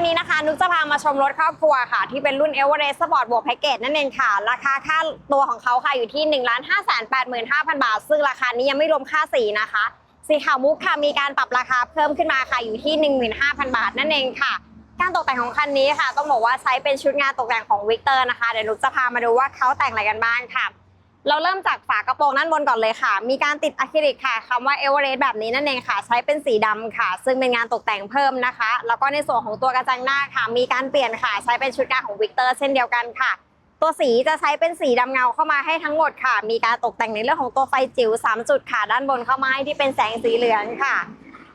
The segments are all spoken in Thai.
วันนี้นะคะ นุกจะพามาชมรถครอบครัวค่ะ ที่เป็นรุ่น e v e r e s t Sport บวกแพ็กเกจนั่นเองค่ะ ราคาค่าตัวของเขาค่ะอยู่ที่ 1 5 8 5 0 0 0 บาท ซึ่งราคานี้ยังไม่รวมค่าสีนะคะ สีขาวมุกค่ะมีการปรับราคาเพิ่มขึ้นมาค่ะอยู่ที่ 15,000 บาทนั่นเองค่ะ การตกแต่งของคันนี้ค่ะ ต้องบอกว่าใช้เป็นชุดงานตกแต่งของวิกเตอร์นะคะเดี๋ยวนุกจะพามาดูว่าเขาแต่งอะไรกันบ้างค่ะ เราเริ่มจากฝากระโปรงด้านบนก่อนเลยค่ะ มีการติดอะคริลิกค่ะคำว่าเอเวอเรสต์แบบนี้นั่นเองค่ะ ใช้เป็นสีดำค่ะ ซึ่งเป็นงานตกแต่งเพิ่มนะคะ แล้วก็ในส่วนของตัวกระจังหน้าค่ะ มีการเปลี่ยนค่ะ ใช้เป็นชุดงานของวิกเตอร์เช่นเดียวกันค่ะ ตัวสีจะใช้เป็นสีดำเงาเข้ามาให้ทั้งหมดค่ะ มีการตกแต่งในเรื่องของตัวไฟจิ๋ว3จุดค่ะ ด้านบนเข้ามาให้ที่เป็นแสงสีเหลืองค่ะ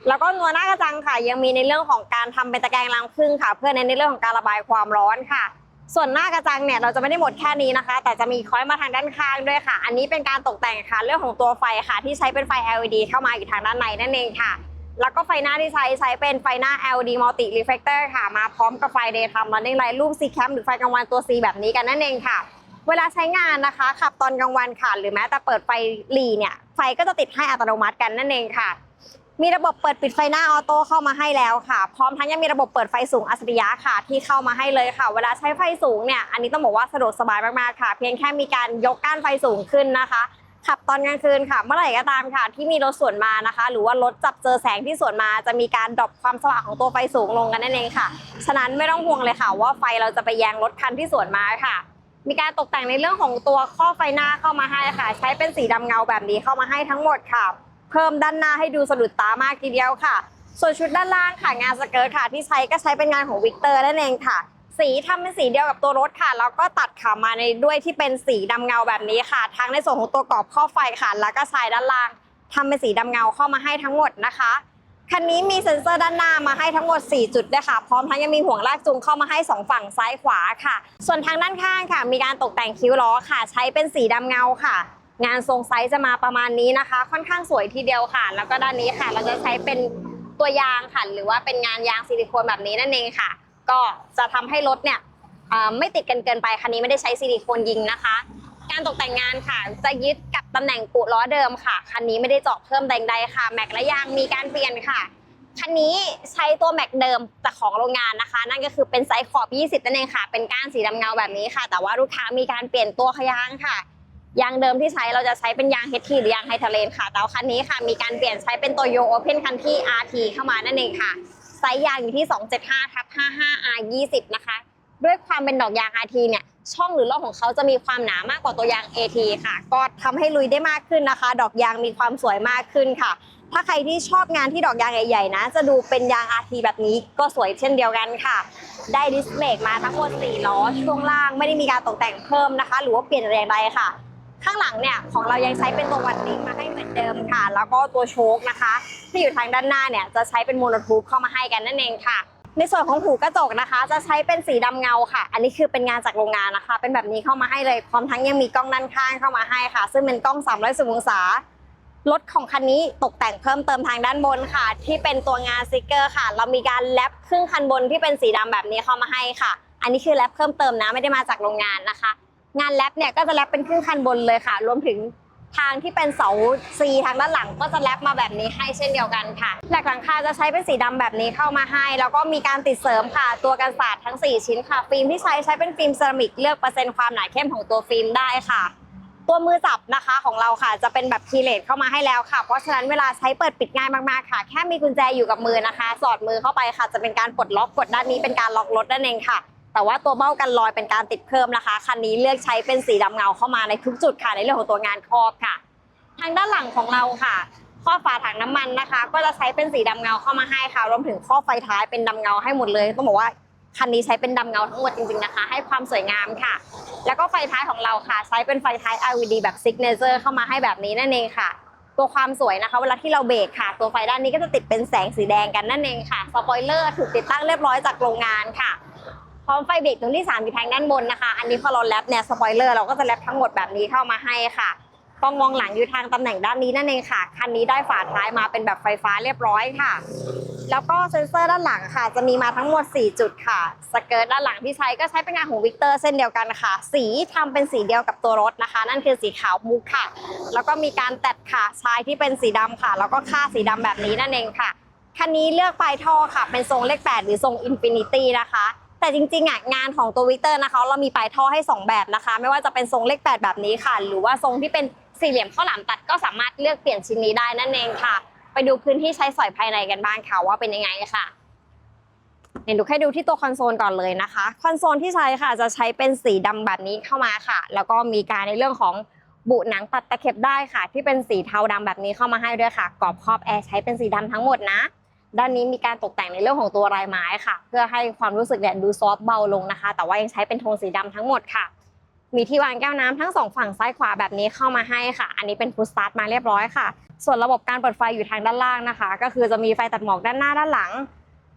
แล้วก็นัวหน้ากระจังค่ะ ยังมีในเรื่องของการทำเป็นตะแกรงรังผึ้งค่ะ เพื่อเน้นในเรื่องของการระบายความร้อนค่ะ ส่วนหน้ากระจังเนี่ยเราจะไม่ได้หมดแค่นี้นะคะ แต่จะมีคอยมาทางด้านข้างด้วยค่ะ อันนี้เป็นการตกแต่งค่ะเรื่องของตัวไฟค่ะ ที่ใช้เป็นไฟ LED เข้ามาอยู่ทางด้านในนั่นเองค่ะ แล้วก็ไฟหน้าที่ใช้ใช้เป็นไฟหน้า LED Multi Reflector ค่ะ มาพร้อมกับไฟ Daytime Running Light รูป C Cam หรือไฟกลางวันตัว C แบบนี้กันนั่นเองค่ะ เวลาใช้งานนะคะขับตอนกลางวันค่ะ หรือแม้แต่เปิดไฟหลีเนี่ยไฟก็จะติดให้อัตโนมัติกันนั่นเองค่ะ มีระบบเปิดปิดไฟหน้าออโต้เข้ามาให้แล้วค่ะ พร้อมทั้งยังมีระบบเปิดไฟสูงอัจฉริยะค่ะ ที่เข้ามาให้เลยค่ะ เวลาใช้ไฟสูงเนี่ย อันนี้ต้องบอกว่าสะดวกสบายมากๆค่ะ เพียงแค่มีการยกก้านไฟสูงขึ้นนะคะขับตอนกลางคืนค่ะ เมื่อไหร่ก็ตามค่ะ ที่มีรถสวนมานะคะ หรือว่ารถจับเจอแสงที่สวนมาจะมีการดรอปความสว่างของตัวไฟสูงลงกันนั่นเองค่ะ ฉะนั้นไม่ต้องห่วงเลยค่ะ ว่าไฟเราจะไปแยงรถคันที่สวนมาค่ะ มีการตกแต่งในเรื่องของตัวข้อไฟหน้าเข้ามาให้ค่ะ ใช้เป็นสีดำเงาแบบนี้เข้ามาให้ทั้งหมดค่ะ เพิ่มด้านหน้าให้ดูสะดุดตามากทีเดียวค่ะ ส่วนชุดด้านล่างค่ะงานสเกิร์ตค่ะ ที่ใช้ก็ใช้เป็นงานของวิกเตอร์นั่นเองค่ะ สีทำเป็นสีเดียวกับตัวรถค่ะแล้วก็ตัดขามาในด้วยที่เป็นสีดำเงาแบบนี้ค่ะ ทั้งในส่วนของตัวกรอบข้อไฟค่ะ แล้วก็ชายด้านล่างทำเป็นสีดำเงาเข้ามาให้ทั้งหมดนะคะคันนี้มีเซ็นเซอร์ด้านหน้ามาให้ทั้งหมด 4 จุดด้วยค่ะ พร้อมทั้งยังมีห่วงลากจูงเข้ามาให้ 2 ฝั่งซ้ายขวาค่ะ ส่วนทางด้านข้างค่ะ มีการตกแต่งคิ้วล้อค่ะ ใช้เป็นสีดำเงาค่ะ งานทรงไซส์จะมาประมาณนี้นะคะ ค่อนข้างสวยทีเดียวค่ะ แล้วก็ด้านนี้ค่ะ เราจะใช้เป็นตัวยางค่ะ หรือว่าเป็นงานยางซิลิโคนแบบนี้นั่นเองค่ะ ก็จะทำให้รถเนี่ยไม่ติดกันเกินไปคันนี้ไม่ได้ใช้ซิลิโคนยิงนะคะ การตกแต่งงานค่ะ จะยึดกับตำแหน่งปุล้อเดิมค่ะคันนี้ไม่ได้เจาะเพิ่มแดงใดค่ะแม็กและยางมีการเปลี่ยนค่ะคันนี้ใช้ตัวแม็กเดิมแต่ของโรงงานนะคะ นั่นก็คือเป็นไซส์ขอบ 20 นั่นเองค่ะ เป็นก้านสีดำเงาแบบนี้ค่ะ แต่ว่าลูกค้ามีการเปลี่ยนตัวขยางค่ะ ยางเดิมที่ใช้เราจะใช้เป็นยาง HT หรือยางไฮทเลนค่ะแต่ว่าคันนี้ค่ะ มีการเปลี่ยนใช้เป็นโตโยโอเพนคันที่ RT เข้ามานั่นเองค่ะไซส์ยางอยู่ที่ 275ทับ55 R 20 นะคะ ด้วยความเป็นดอกยาง RT เนี่ยช่องหรือร่องของเขาจะมีความหนามากกว่าตัวยาง AT ค่ะ ก็ทำให้ลุยได้มากขึ้นนะคะ ดอกยางมีความสวยมากขึ้นค่ะ ถ้าใครที่ชอบงานที่ดอกยางใหญ่ๆนะ จะดูเป็นยาง RT แบบนี้ก็สวยเช่นเดียวกันค่ะ ได้ดิสเบรกมาทั้งหมด4ล้อช่วงล่างไม่ได้มีการตกแต่งเพิ่มนะคะ หรือว่าเปลี่ยนอะไรใดค่ะ ข้างหลังเนี่ยของเรายังใช้เป็นตัววันนิ่งมาให้เหมือนเดิมค่ะ แล้วก็ตัวโชคนะคะ ที่อยู่ทางด้านหน้าเนี่ยจะใช้เป็นโมโนทูบเข้ามาให้กันนั่นเองค่ะ ในส่วนของหูกระจกนะคะ จะใช้เป็นสีดำเงาค่ะ อันนี้คือเป็นงานจากโรงงานนะคะ เป็นแบบนี้เข้ามาให้เลยพร้อมทั้งยังมีกล้องด้านข้างเข้ามาให้ค่ะ ซึ่งเป็นกล้อง360องศารถของคันนี้ตกแต่งเพิ่มเติมทางด้านบนค่ะ ที่เป็นตัวงานสติกเกอร์ค่ะ เรามีการแรปครึ่งคันบนที่เป็นสีดำแบบนี้เข้ามาให้ค่ะ อันนี้คือแรปเพิ่มเติมนะไม่ได้มาจากโรงงานนะคะ งานแรปเนี่ยก็จะแรปเป็นครึ่งคันบนเลยค่ะ รวมถึงทางที่เป็นเสาซีทางด้านหลังก็จะแรปมาแบบนี้ให้เช่นเดียวกันค่ะแหลกหลังคาจะใช้เป็นสีดำแบบนี้เข้ามาให้ แล้วก็มีการติดเสริมค่ะ ตัวกันศาสตร์ทั้ง 4 ชิ้นค่ะ ฟิล์มที่ใช้ใช้เป็นฟิล์มเซรามิกเลือกเปอร์เซ็นต์ความหนาเข้มของตัวฟิล์มได้ค่ะ ตัวมือจับนะคะของเราค่ะ จะเป็นแบบคีเลตเข้ามาให้แล้วค่ะ เพราะฉะนั้นเวลาใช้เปิดปิดง่ายมากๆค่ะ แค่มีกุญแจอยู่กับมือนะคะ สอดมือเข้าไปค่ะ จะเป็นการปลดล็อกกดด้านนี้เป็นการล็อกรถนั่นเองค่ะ แต่ว่าตัวเบ้ากันรอยเป็นการติดเพิ่มนะคะ คันนี้เลือกใช้เป็นสีดำเงาเข้ามาในทุกจุดค่ะในเรื่องของตัวงานครอบค่ะ ทางด้านหลังของเราค่ะข้อฝาถังน้ำมันนะคะ ก็จะใช้เป็นสีดำเงาเข้ามาให้ค่ะรวมถึงข้อไฟท้ายเป็นดำเงาให้หมดเลยต้องบอกว่าคันนี้ใช้เป็นดำเงาทั้งหมดจริงๆนะคะ ให้ความสวยงามค่ะ แล้วก็ไฟท้ายของเราค่ะ ใช้เป็นไฟท้าย LED แบบซิกเนเจอร์เข้ามาให้แบบนี้นั่นเองค่ะ ตัวความสวยนะคะ เวลาที่เราเบรกค่ะ ตัวไฟด้านนี้ก็จะติดเป็นแสงสีแดงกันนั่นเองค่ะสปอยเลอร์ถูกติดตั้งเรียบร้อยจากโรงงานค่ะ พร้อมไฟเบรกตรงที่3มีแทงด้านบนนะคะ อันนี้พอเราแรปเนี่ยสปอยเลอร์เราก็จะแรปทั้งหมดแบบนี้เข้ามาให้ค่ะกล้องมองหลังอยู่ทางตำแหน่งด้านนี้นั่นเองค่ะ คันนี้ได้ฝาท้ายมาเป็นแบบไฟฟ้าเรียบร้อยค่ะ แล้วก็เซ็นเซอร์ด้านหลังค่ะ จะมีมาทั้งหมด 4 จุดค่ะ สเกิร์ตด้านหลังที่ใช้ก็ใช้เป็นงานของวิกเตอร์เส้นเดียวกันค่ะ สีทำเป็นสีเดียวกับตัวรถนะคะ นั่นคือสีขาวมุกค่ะ แล้วก็มีการแตดค่ะชายที่เป็นสีดำค่ะ แล้วก็ค่าสีดำแบบนี้นั่นเองค่ะ คันนี้เลือกปลายท่อค่ะ เป็นทรงเลข8หรือทรงอินฟินิตี้นะคะ แต่จริงๆอะงานของตัววิกเตอร์นะคะเรามีปลายท่อให้ 2 แบบนะคะ ไม่ว่าจะเป็นทรงเลข 8 แบบนี้ค่ะ หรือว่าทรงที่เป็นสี่เหลี่ยมข้าวหลามตัดก็สามารถเลือกเปลี่ยนชิ้นนี้ได้นั่นเองค่ะ ไปดูพื้นที่ใช้สอยภายในกันบ้างค่ะว่าเป็นยังไงค่ะเดี๋ยวดูให้ดูที่ตัวคอนโซลก่อนเลยนะคะ คอนโซลที่ใช้ค่ะจะใช้เป็นสีดำแบบนี้เข้ามาค่ะ แล้วก็มีการในเรื่องของบุหนังตัดตะเข็บได้ค่ะ ที่เป็นสีเทาดำแบบนี้เข้ามาให้ด้วยค่ะกรอบครอบแอร์ใช้เป็นสีดำทั้งหมดนะ ด้านนี้มีการตกแต่งในเรื่องของตัวลายไม้ค่ะ เพื่อให้ความรู้สึกเนี่ยดูซอฟต์เบาลงนะคะ แต่ว่ายังใช้เป็นโทนสีดำทั้งหมดค่ะ มีที่วางแก้วน้ำทั้งสองฝั่งซ้ายขวาแบบนี้เข้ามาให้ค่ะ อันนี้เป็นพุชสตาร์ทมาเรียบร้อยค่ะ ส่วนระบบการเปิดไฟอยู่ทางด้านล่างนะคะ ก็คือจะมีไฟตัดหมอกด้านหน้าด้านหลัง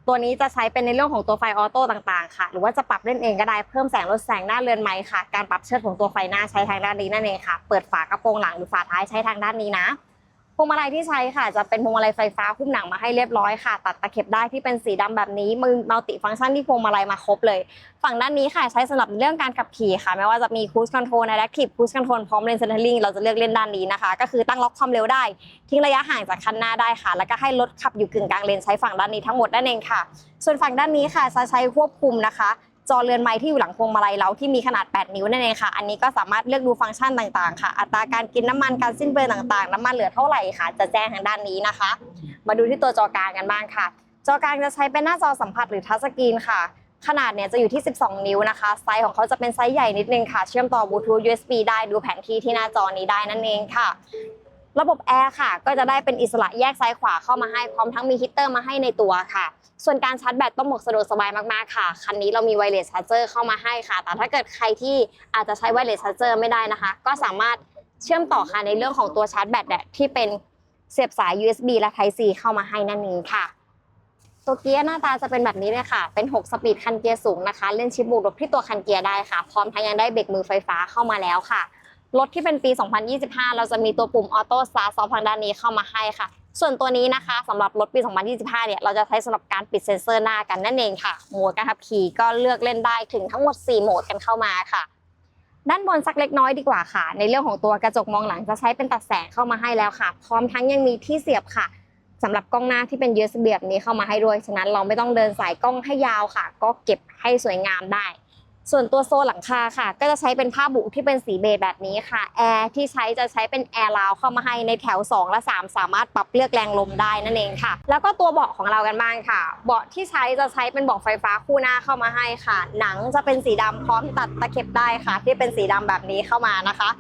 ตัวนี้จะใช้เป็นในเรื่องของตัวไฟออโต้ต่างๆค่ะ หรือว่าจะปรับเล่นเองก็ได้เพิ่มแสงลดแสงหน้าเรือนไม้ค่ะ การปรับเชิดของตัวไฟหน้าใช้ทางด้านนี้นั่นเองค่ะ เปิดฝากระโปรงหลังหรือฝาท้ายใช้ทางด้านนี้นะ พวงมาลัยที่ใช้ค่ะ จะเป็นพวงมาลัยไฟฟ้าหุ้มหนังมาให้เรียบร้อยค่ะ ตัดตะเข็บได้ที่เป็นสีดำแบบนี้มือมัลติฟังก์ชันที่พวงมาลัยมาครบเลย ฝั่งด้านนี้ค่ะใช้สำหรับเรื่องการขับขี่ค่ะไม่ว่าจะมี cruise control adaptive cruise control พร้อม lane centering เราจะเลือกเล่นด้านนี้นะคะ ก็คือตั้งล็อกความเร็วได้ ทิ้งระยะห่างจากคันหน้าได้ค่ะ แล้วก็ให้รถขับอยู่กึ่งกลางเลนใช้ฝั่งด้านนี้ทั้งหมดนั่นเองค่ะ ส่วนฝั่งด้านนี้ค่ะจะใช้ควบคุมนะคะ จอเรือนไม้ที่อยู่หลังพวงมาลัยเราที่มีขนาด 8 นิ้วนั่นเองค่ะ อันนี้ก็สามารถเลือกดูฟังก์ชันต่างๆ ค่ะ อัตราการกินน้ำมันการสิ้นเปลืองต่างๆ น้ำมันเหลือเท่าไหร่ค่ะ จะแจ้งทางด้านนี้นะคะ มาดูที่ตัวจอกลางกันบ้างค่ะ จอกลางจะใช้เป็นหน้าจอสัมผัสหรือทัชสกรีนค่ะขนาดเนี่ยจะอยู่ที่ 12 นิ้วนะคะ ไซส์ของเขาจะเป็นไซส์ใหญ่นิดนึงค่ะ เชื่อมต่อบลูทูธ USB ได้ ดูแผนที่ที่หน้าจอนี้ได้นั่นเองค่ะ ระบบแอร์ค่ะ ก็จะได้เป็นอิสระแยกซ้ายขวาเข้ามาให้พร้อมทั้งมีฮีตเตอร์มาให้ในตัวค่ะ ส่วนการชาร์จแบตต้องบอกสะดวกสบายมากๆค่ะ คันนี้เรามีไวเลสชาร์เจอร์เข้ามาให้ค่ะ แต่ถ้าเกิดใครที่อาจจะใช้ไวเลสชาร์เจอร์ไม่ได้นะคะ ก็สามารถเชื่อมต่อค่ะในเรื่องของตัวชาร์จแบตเนี่ยที่เป็นเสียบสาย USB และ Type C เข้ามาให้นั่นเองค่ะ ตัวเกียร์หน้าตาจะเป็นแบบนี้เลยค่ะ เป็น 6 สปีดคันเกียร์สูงนะคะ เล่นชิปบวกลบที่ตัวคันเกียร์ได้ค่ะ พร้อมทั้งยังได้เบรกมือไฟฟ้าเข้ามาแล้วค่ะ รถที่เป็นปี 2025 เราจะมีตัวปุ่มออโต้สตาร์ซอฟทางด้านนี้เข้ามาให้ค่ะ ส่วนตัวนี้นะคะสำหรับรถปี 2025 เนี่ย เราจะใช้สำหรับการปิดเซ็นเซอร์หน้ากันนั่นเองค่ะ โหมดการขับขี่ก็เลือกเล่นได้ถึงทั้งหมด 4 โหมดกันเข้ามาค่ะ ด้านบนสักเล็กน้อยดีกว่าค่ะ ในเรื่องของตัวกระจกมองหลังจะใช้เป็นตัดแสงเข้ามาให้แล้วค่ะ พร้อมทั้งยังมีที่เสียบค่ะสำหรับกล้องหน้าที่เป็น USB แบบนี้เข้ามาให้ด้วย ฉะนั้นเราไม่ต้องเดินสายกล้องให้ยาวค่ะ ก็เก็บให้สวยงามได้ ส่วนตัวโซนหลังคาค่ะ ก็จะใช้เป็นผ้าบุที่เป็นสีเบจแบบนี้ค่ะแอร์ที่ใช้จะใช้เป็นแอร์ลาวเข้ามาให้ในแถว 2 และ 3 สามารถปรับเลือกแรงลมได้นั่นเองค่ะ แล้วก็ตัวเบาะของเรากันบ้างค่ะ เบาะที่ใช้จะใช้เป็นเบาะไฟฟ้าคู่หน้าเข้ามาให้ค่ะ หนังจะเป็นสีดำพร้อมตัดตะเข็บได้ค่ะ ที่เป็นสีดำแบบนี้เข้ามานะคะ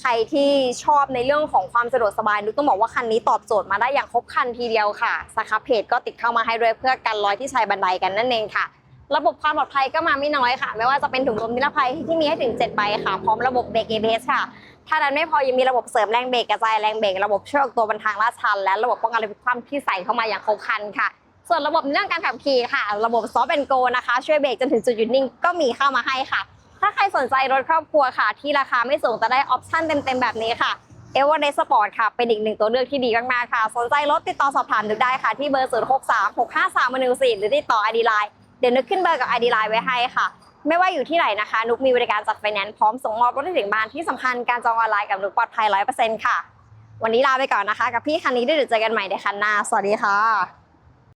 ใครที่ชอบในเรื่องของความสะดวกสบายนุกต้องบอกว่าคันนี้ตอบโจทย์มาได้อย่างครบครันทีเดียวค่ะสครับเพจก็ติดเข้ามาให้ด้วยเพื่อกันรอยที่ชายบันไดกันนั่นเองค่ะ ระบบความปลอดภัยก็มาไม่น้อยค่ะ ไม่ว่าจะเป็นถุงลมนิรภัยที่มีให้ถึง 7 ใบค่ะ พร้อมระบบเบรก ABS ค่ะ ถ้านั้นไม่พอยังมีระบบเสริมแรงเบรกกระจายแรงเบรกระบบช่วยออกตัวบนทางลาดชัน และระบบป้องกันรถพลิกคว่ำที่ใส่เข้ามาอย่างครบครันค่ะ ส่วนระบบเรื่องการขับขี่ค่ะ ระบบซอฟต์แอนโกนะคะ ช่วยเบรกจนถึงจุดหยุดนิ่งก็มีเข้ามาให้ค่ะ ถ้าใครสนใจรถครอบครัวค่ะ ที่ราคาไม่สูงแต่ได้ออปชั่นเต็มๆแบบนี้ค่ะเอเวอเรสต์สปอร์ตค่ะ เป็นอีกหนึ่งตัวเลือกที่ดีมากๆค่ะ สนใจรถติดต่อสอบถามดูได้ค่ะ ที่เบอร์ 0 6 3 6 5 3 1 4หรือติดต่อ ID Line เดี๋ยวนึกขึ้นเบอร์กับ ID Line ไว้ให้ค่ะ ไม่ว่าอยู่ที่ไหนนะคะ นุกมีบริการจัดไฟแนนซ์พร้อมส่งมอบรถให้ถึงบ้านที่สำคัญการจองออนไลน์กับนุกปลอดภัยร้อยเปอร์เซ็นต์ค่ะ วันนี้ลาไปก่อนนะคะ กับพี่คันนี้ด้วยเดี๋ยวเจอกันใหม่ในคันหน้า สวัสดีค่ะ